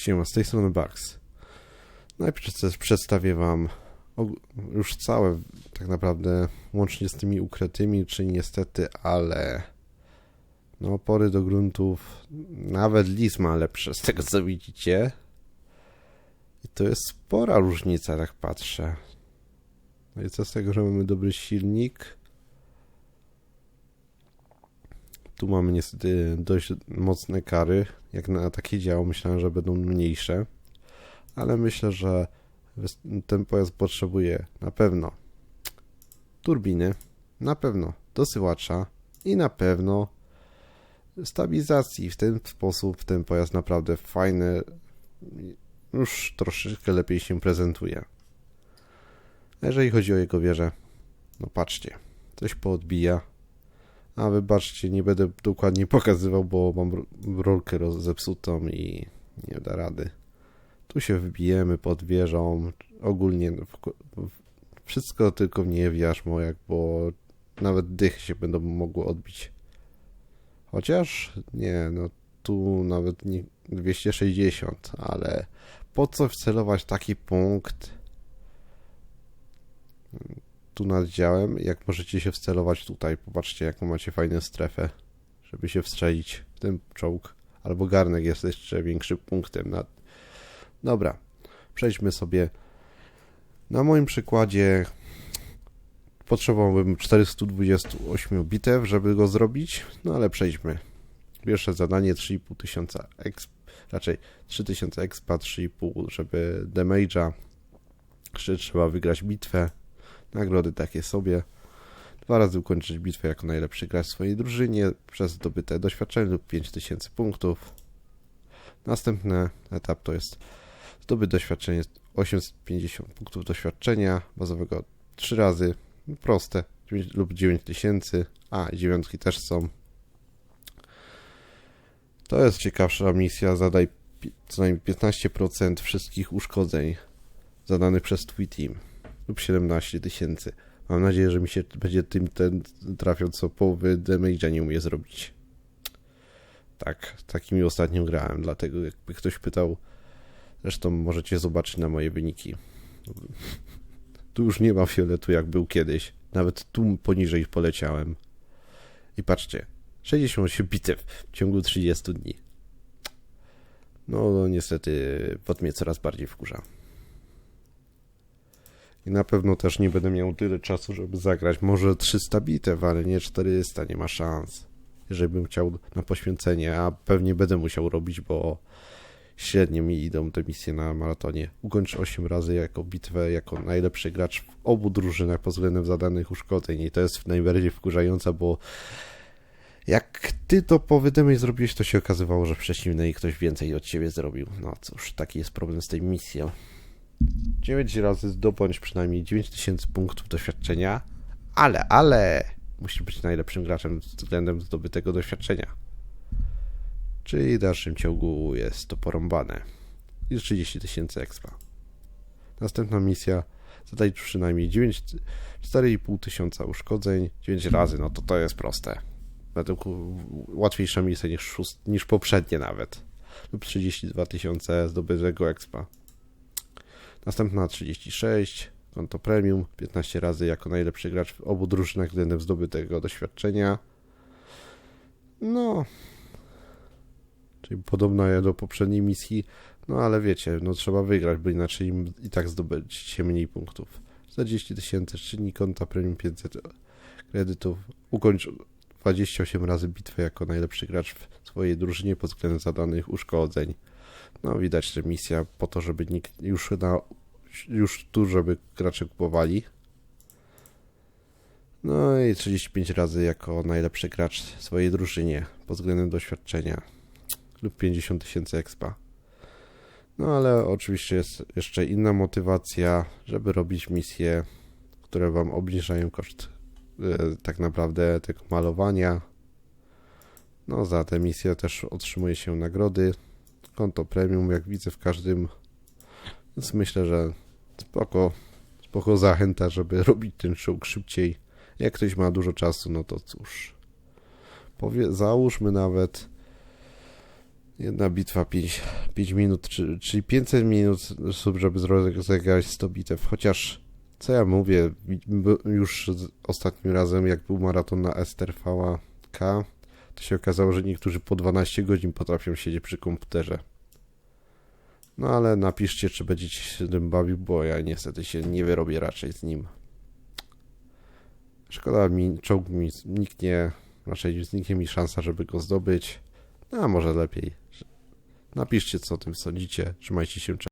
Siema, z tej strony Bugs. Najpierw przedstawię Wam już całe, tak naprawdę, łącznie z tymi ukrytymi, czy niestety, ale no opory do gruntów, nawet lis ma lepsze z tego co widzicie. I to jest spora różnica, jak patrzę. No i co z tego, że mamy dobry silnik? Tu mamy niestety dość mocne kary. Jak na takie działo myślałem, że będą mniejsze. Ale myślę, że ten pojazd potrzebuje na pewno turbiny, na pewno dosyłacza i na pewno stabilizacji. W ten sposób ten pojazd naprawdę fajny, już troszeczkę lepiej się prezentuje. Jeżeli chodzi o jego wieżę, no patrzcie, coś poodbija. A wybaczcie, nie będę dokładnie pokazywał, bo mam rolkę zepsutą i nie da rady. Tu się wybijemy pod wieżą, ogólnie wszystko tylko nie wiarzmo, jak bo nawet dych się będą mogło odbić. Chociaż nie, no tu nawet nie 260, ale po co wcelować taki punkt tu nad działem, jak możecie się wcelować tutaj. Popatrzcie, jaką macie fajną strefę, żeby się wstrzelić w ten czołg. Albo garnek jest jeszcze większym punktem. Nad... Dobra, przejdźmy sobie. Na moim przykładzie potrzebowałbym 428 bitew, żeby go zrobić, no ale przejdźmy. Pierwsze zadanie 3,5 tysiąca exp, raczej 3000 expa, 3,5, żeby damage'a, jeszcze trzeba wygrać bitwę, nagrody takie sobie. Dwa razy ukończyć bitwę jako najlepszy gracz w swojej drużynie przez zdobyte doświadczenie lub 5000 punktów. Następny etap to jest zdobyć doświadczenie 850 punktów doświadczenia bazowego 3 razy proste 9 lub 9000, a dziewiątki też są. To jest ciekawsza misja, zadaj co najmniej 15% wszystkich uszkodzeń zadanych przez twój team lub 17 tysięcy. Mam nadzieję, że mi się będzie tym ten trafiał, co połowy damage'a nie umie zrobić. Tak, takimi ostatnio grałem, dlatego jakby ktoś pytał, zresztą możecie zobaczyć na moje wyniki. Tu już nie ma fioletu jak był kiedyś. Nawet tu poniżej poleciałem. I patrzcie, 68 bitew w ciągu 30 dni. No, no niestety, pod mnie coraz bardziej wkurza. I na pewno też nie będę miał tyle czasu, żeby zagrać. Może 300 bitew, ale nie 400, nie ma szans. Jeżeli bym chciał na poświęcenie, a pewnie będę musiał robić, bo średnio mi idą te misje na maratonie. Ukończ 8 razy jako bitwę, jako najlepszy gracz w obu drużynach pod względem zadanych uszkodzeń i to jest najbardziej wkurzające, bo jak ty to po wydymie zrobiłeś, to się okazywało, że w przeciwnej ktoś więcej od ciebie zrobił. No cóż, taki jest problem z tej misją. 9 razy zdobądź przynajmniej 9000 punktów doświadczenia, ale, ale musisz być najlepszym graczem względem zdobytego doświadczenia. Czyli w dalszym ciągu jest to porąbane. I 30 tysięcy expa. Następna misja zadaj przynajmniej 4,5 tysiąca uszkodzeń 9 razy, no to to jest proste. Według łatwiejsza misja niż, niż poprzednie nawet. Lub 32 tysiące zdobytego expa. Następna 36, konto premium, 15 razy jako najlepszy gracz w obu drużynach względem zdobytego doświadczenia. No, czyli podobna do poprzedniej misji, no ale wiecie, no trzeba wygrać, bo inaczej i tak zdobyć się mniej punktów. 40 tysięcy, czynnik konta premium 500 kredytów, ukończ 28 razy bitwę jako najlepszy gracz w swojej drużynie pod względem zadanych uszkodzeń. No widać, że misja po to, żeby nikt już na, już tu, żeby gracze kupowali. No i 35 razy jako najlepszy gracz w swojej drużynie pod względem doświadczenia lub 50 tysięcy expa. No ale oczywiście jest jeszcze inna motywacja, żeby robić misje, które wam obniżają koszt e, tak naprawdę tego malowania. No za te misje też otrzymuje się nagrody. Konto premium, jak widzę w każdym. Więc myślę, że spoko, spoko zachęta, żeby robić ten show szybciej. Jak ktoś ma dużo czasu, no to cóż. Powie, załóżmy nawet Jedna bitwa 5, 5 minut, czy, czyli 500 minut, żeby rozegrać 100 bitew. Chociaż, co ja mówię, już ostatnim razem, jak był maraton na STRVA K, to się okazało, że niektórzy po 12 godzin potrafią siedzieć przy komputerze. No ale napiszcie, czy będziecie się tym bawił, bo ja niestety się nie wyrobię raczej z nim. Szkoda mi, czołg mi zniknie, raczej zniknie mi szansa, żeby go zdobyć. No, a może lepiej. Napiszcie, co o tym sądzicie. Trzymajcie się. Cześć.